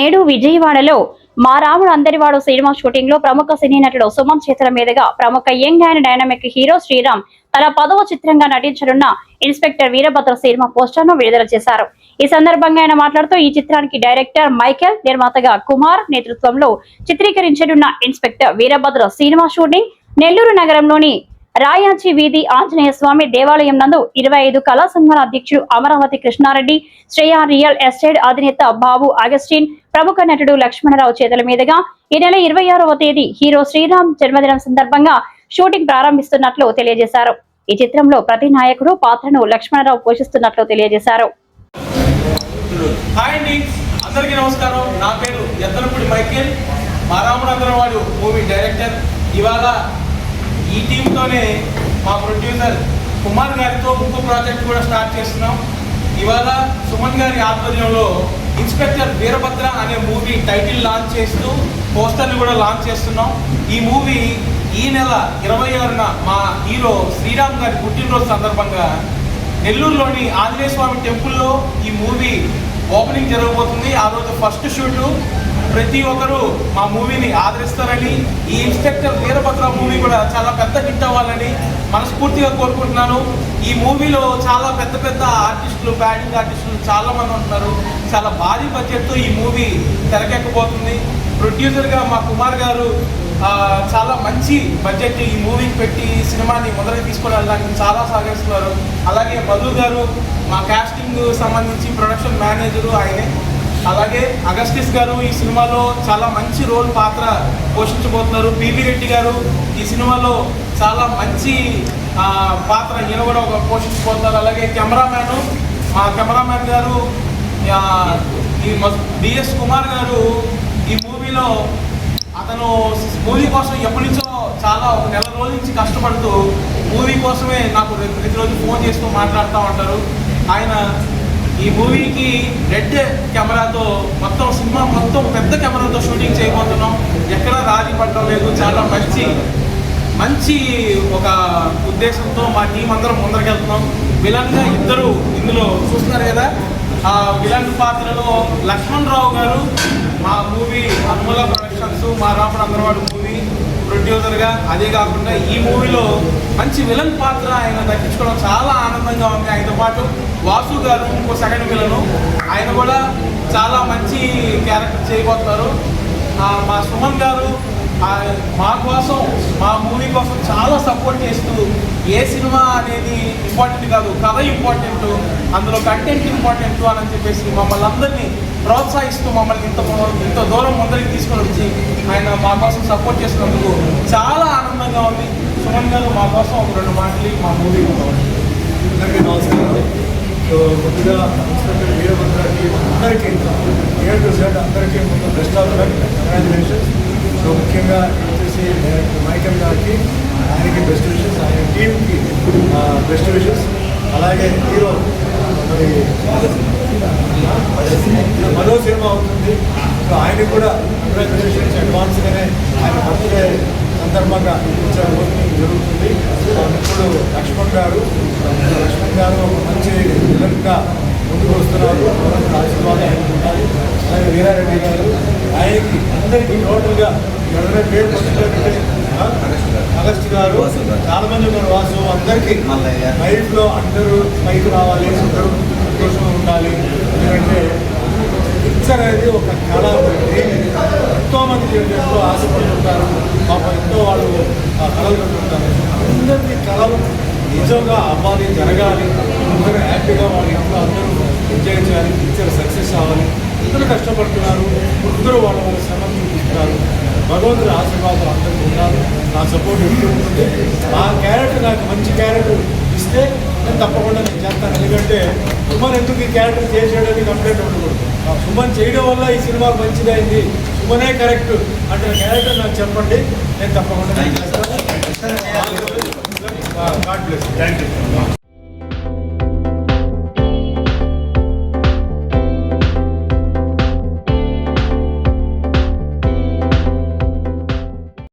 నేడు విజయవాడలో మా రాముడు అందరివాడు సినిమా షూటింగ్లో ప్రముఖ సినీ నటుడు సుమన్ చేతుల మీదుగా ప్రముఖ young and dynamic hero Sriram తన పదవ చిత్రంగా నటించనున్న ఇన్స్పెక్టర్ వీరభద్ర సినిమా పోస్టర్ను విడుదల చేశారు. ఈ సందర్భంగా ఆయన మాట్లాడుతూ ఈ చిత్రానికి డైరెక్టర్ మైకేల్ నిర్మాతగా కుమార్ నేతృత్వంలో చిత్రీకరించనున్న inspector Veerabhadra cinema shooting Nellore నగరంలోని రాయాచి వీధి ఆంజనేయ స్వామి దేవాలయం నందు ఇరవై ఐదు కళా సంఘాల అధ్యక్షుడు అమరావతి కృష్ణారెడ్డి శ్రేయ రియల్ ఎస్టేట్ అధినేత బాబు అగస్టిన్ ప్రముఖ నటుడు లక్ష్మణరావు చేతుల మీదుగా ఈ నెల ఇరవై ఆరవ తేదీ హీరో శ్రీరామ్ జన్మదినం సందర్భంగా షూటింగ్ ప్రారంభిస్తున్నట్లు తెలియజేశారు. ఈ చిత్రంలో ప్రతి నాయకుడు పాత్రను లక్ష్మణరావు పోషిస్తున్నట్లు తెలియజేశారు. అందరికీ నమస్కారం. నా పేరు మైకేల్. వాడు మూవీ డైరెక్టర్. ఇవాళ ఈ టీంతోనే మా ప్రొడ్యూసర్ కుమార్ గారితో ఇంకో ప్రాజెక్ట్ కూడా స్టార్ట్ చేస్తున్నాం. ఇవాళ సుమన్ గారి ఆధ్వర్యంలో ఇన్స్పెక్టర్ వీరభద్ర అనే మూవీ టైటిల్ లాంచ్ చేస్తూ పోస్టర్ని కూడా లాంచ్ చేస్తున్నాం. ఈ మూవీ ఈ నెల ఇరవై ఆరున మా హీరో శ్రీరామ్ గారి పుట్టినరోజు సందర్భంగా నెల్లూరులోని ఆంజనేయ స్వామి టెంపుల్లో ఈ మూవీ ఓపెనింగ్ జరగబోతుంది. ఆ రోజు ఫస్ట్ షూటు. ప్రతి ఒక్కరూ మా మూవీని ఆదరిస్తారని ఈ ఇన్స్పెక్టర్ వీరభద్ర మూవీ కూడా చాలా పెద్ద హిట్ అవ్వాలని మనస్ఫూర్తిగా కోరుకుంటున్నాను. ఈ మూవీలో చాలా పెద్ద పెద్ద ఆర్టిస్టులు బ్యాటింగ్ ఆర్టిస్టులు చాలా మంది ఉంటున్నారు చాలా భారీ బడ్జెట్తో ఈ మూవీ తెరకెక్కబోతుంది. ప్రొడ్యూసర్గా మా కుమార్ గారు చాలా మంచి బడ్జెట్ ఈ మూవీకి పెట్టి ఈ సినిమాని మొదలు తీసుకొని వెళ్ళడానికి చాలా సహకరిస్తున్నారు. అలాగే మధు గారు మా కాస్టింగ్ సంబంధించి ప్రొడక్షన్ మేనేజరు ఆయనే. అలాగే అగస్టిస్ గారు ఈ సినిమాలో చాలా మంచి రోల్ పాత్ర పోషించబోతున్నారు. పివి రెడ్డి గారు ఈ సినిమాలో చాలా మంచి పాత్ర ఈయన కూడా ఒక పోషించబోతున్నారు. అలాగే కెమెరామ్యాన్ మా కెమెరామ్యాన్ గారు ఈ బిఎస్ కుమార్ గారు ఈ మూవీలో అతను మూవీ కోసం ఎప్పటి నుంచో చాలా ఒక నెల రోజుల నుంచి కష్టపడుతూ మూవీ కోసమే నాకు ప్రతి ప్రతిరోజు ఫోన్ చేస్తూ మాట్లాడుతూ ఉంటారు. ఆయన ఈ మూవీకి రెడ్ కెమెరాతో మొత్తం సినిమా మొత్తం పెద్ద కెమెరాతో షూటింగ్ చేయబోతున్నాం. ఎక్కడ రాజీ పడటం లేదు. చాలా మంచి మంచి ఒక ఉద్దేశంతో మా టీం అందరం ముందరకెళ్తున్నాం. విలన్గా ఇద్దరు ఇందులో చూస్తున్నారు కదా. ఆ విలన్ పాత్రలో లక్ష్మణ్ రావు గారు మా మూవీ అనుమల ప్రొడక్షన్స్ మా రాపడ అందరవాడు మూవీ ప్రొడ్యూసర్గా అదే కాకుండా ఈ మూవీలో మంచి విలన్ పాత్ర ఆయన దక్కించుకోవడం చాలా ఆనందంగా ఉంది. ఆయనతో పాటు వాసు గారు ఇంకో సెకండ్ విలను ఆయన కూడా చాలా మంచి క్యారెక్టర్ చేయబోతున్నారు. మా సుమన్ గారు మా కోసం మా మూవీ కోసం చాలా సపోర్ట్ చేస్తూ ఏ సినిమా అనేది ఇంపార్టెంట్ కాదు కథ ఇంపార్టెంట్ అందులో కంటెంట్ ఇంపార్టెంట్ అని చెప్పేసి మమ్మల్ని అందరినీ ప్రోత్సహిస్తూ మమ్మల్ని ఇంత ఇంత దూరం ముందరికి తీసుకొని వచ్చి ఆయన మా కోసం సపోర్ట్ చేసినందుకు చాలా ఆనందంగా ఉంది. సుమన్ గారు మా కోసం ఒక రెండు మాటలు మా మూవీ అందరికీ నమస్కారం. సో ముందుగా ఇన్స్పెక్టర్ వీరభద్రానికి అందరికీ ఏ టు జెడ్ అందరికీ ముందు best of luck congratulations so ముఖ్యంగా వచ్చేసి డైరెక్టర్ మైకల్ గారికి ఆయనకి బెస్ట్ విషెస్ ఆయన టీంకి బెస్ట్ విషెస్ అలాగే హీరో మరి మరో సినిమా అవుతుంది. సో ఆయనకి కూడా కంగ్రాచులేషన్స్ అడ్వాన్స్గానే ఆయన బర్త్డే సందర్భంగా ఇచ్చారు. జరుగుతుంది. ఇప్పుడు లక్ష్మణ్ గారు లక్ష్మణ్ గారు ఒక మంచి విలన్గా ముందుకు వస్తున్నారు. ఆశీర్వాదం ఉండాలి. అలాగే వీరారెడ్డి గారు ఆయనకి అందరికీ టోటల్గా ఎవరైనా పేరు పట్టినట్టే అగస్ట్ గారు చాలా మంది ఉన్నారు. వాసు అందరికీ లైఫ్లో అందరూ పైకి రావాలి. అందరూ ఉండాలి. ఎందుకంటే పిక్చర్ అనేది ఒక కళ ఎంతో మంది జీవితంలో ఆశపడుతుంటారు. పాప ఎంతో వాళ్ళు ఆ కళలు పెట్టుకుంటారు అందరినీ కళలు నిజంగా అవ్వాలి జరగాలి. అందరూ హ్యాపీగా వాళ్ళ ఇంట్లో అందరూ ఎంజాయ్ చేయాలి పిక్చర్ సక్సెస్ అవ్వాలి. అందరూ కష్టపడుతున్నారు. అందరూ వాళ్ళ వాళ్ళ శ్రమ చూపిస్తున్నారు. భగవంతుడి ఆశీర్వాదం అందరికీ ఉన్నారు నా సపోర్ట్ ఎప్పుడు ఉంటుంది. ఆ క్యారెక్టర్ నాకు మంచి క్యారెక్టర్ ఇస్తే తప్పకుండా నేను చేస్తాను. ఎందుకంటే సుమన్ ఎందుకు ఈ క్యారెక్టర్ చేసాడని కంప్లైంట్ ఉండకూడదు. సుమన్ చేయడం వల్ల ఈ సినిమా మంచిదైంది. సుమనే కరెక్ట్ అంటే క్యారెక్టర్ నాకు చెప్పండి. నేను తప్పకుండా చేస్తాను.